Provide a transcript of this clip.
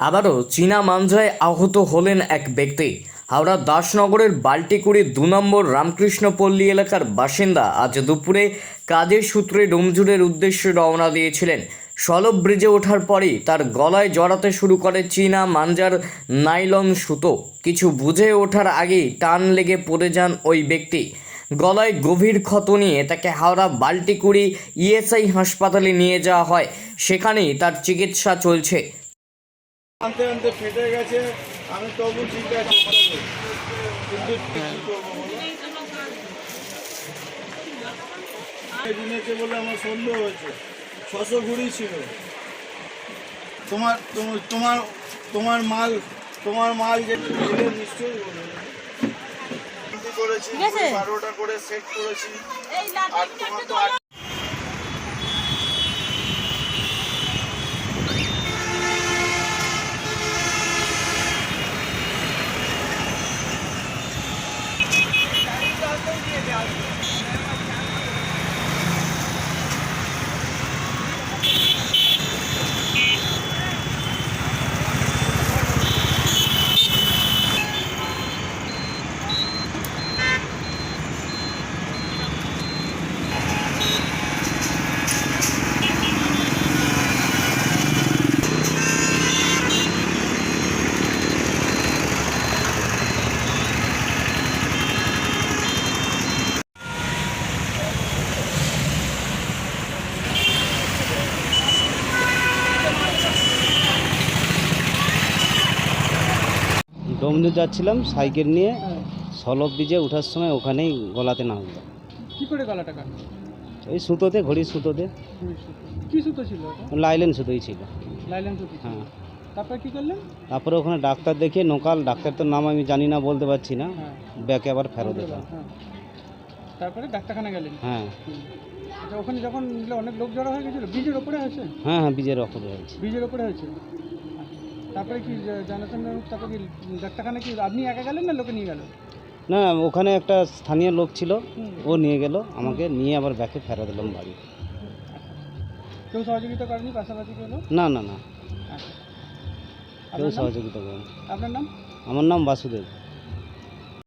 আবারও চীনা মাঞ্জায় আহত হলেন এক ব্যক্তি। হাওড়া দাসনগরের বাল্টিকুড়ি দু নম্বর রামকৃষ্ণপল্লী এলাকার বাসিন্দা আজ দুপুরে কাজের সূত্রে ডোমজুরের উদ্দেশ্যে রওনা দিয়েছিলেন। সলব ব্রিজে ওঠার পরেই তার গলায় জড়াতে শুরু করে চীনা মাঞ্জার নাইলন সুতো। কিছু বুঝে ওঠার আগেই টান লেগে পড়ে যান ওই ব্যক্তি। গলায় গভীর ক্ষত নিয়ে তাকে হাওড়া বাল্টিকুড়ি ইএসআই হাসপাতালে নিয়ে যাওয়া হয়। সেখানেই তার চিকিৎসা চলছে। আনতে আনতে ফেটে গেছে। আমি তবু ঠিক আছে কিন্তু কি করব বলো? আমার সন্দেহ হয়েছে। ছশো ঘুড়ি ছিল। তোমার তোমার- তোমার তোমার মাল তোমার মাল যে নিশ্চয়ই করেছি বারোটা করে সেট করেছি। আর তোমার তো out. ডোমজুর যাচ্ছিলাম সাইকেল নিয়ে সলব ব্রিজে ওঠার সময় ওখানেই গলাতে না হলো। কি করে গলাটা কাটলো? ওই সুতোতে ঘড়ির সুতোতে। কি সুতো ছিল লাইলেন সুতোই ছিল। লাইলেন সুতো হ্যাঁ। তারপরে কি করলেন? তারপরে ওখানে ডাক্তার দেখিয়ে নোকাল ডাক্তারটার নাম আমি জানি না বলতে পারছি না। হ্যাঁ। ব্যাকে আবার ফেরত দিলাম হ্যাঁ। তারপরে ডাক্তারখানা গেলেন? হ্যাঁ। আচ্ছা ওখানে যখন অনেক লোক জড়ো হয়ে গেছিল? ব্রিজের ওপরে হয়েছে? হ্যাঁ হ্যাঁ বীজের অক্ষর হয়েছে। ব্রিজের ওপরে হয়েছে? তারপরে কি জানাশোনা তারপরে কি ডাক্তারখানা কি আপনি একা গেলেন না লোকে নিয়ে গেল? না ওখানে একটা স্থানীয় লোক ছিল ও নিয়ে গেল আমাকে নিয়ে আবার ব্যাকে ফেরা দিলাম বাড়ি। কেউ সহযোগিতা করেনি পাশাপাশি কেউ না না না। আচ্ছা। কেউ সহযোগিতা করেন। আপনার নাম? আমার নাম বাসুদেব।